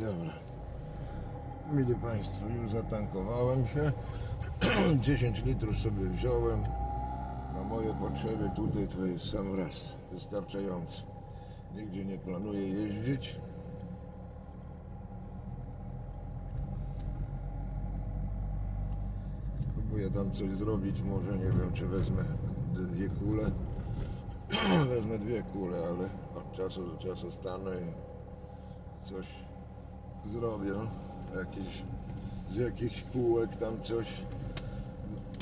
Dobra. Mili Państwo, już zatankowałem się. 10 litrów sobie wziąłem. Na moje potrzeby tutaj to jest sam raz wystarczający. Nigdzie nie planuję jeździć. Spróbuję tam coś zrobić, może nie wiem czy wezmę dwie kule. wezmę dwie kule, ale od czasu do czasu stanę i coś zrobię. Jakiś, z jakichś półek tam coś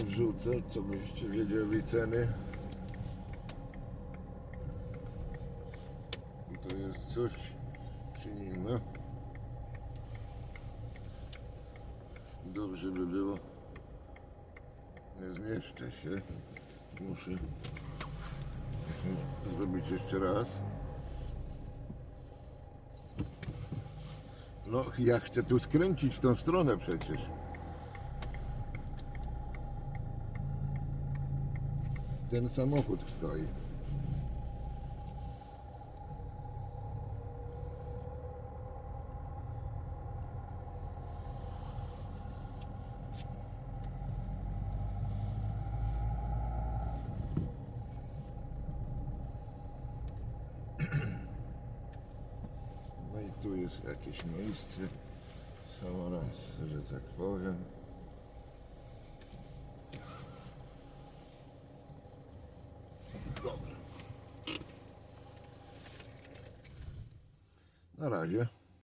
wrzucę, co byście wiedzieli ceny. I to jest coś czy inne. Dobrze by było. Nie zmieszczę się. Muszę zrobić jeszcze raz. No, ja chcę tu skręcić w tą stronę przecież. Ten samochód stoi. No i tu jest jakieś miejsce samoraz, że tak powiem. Dobra. Na razie.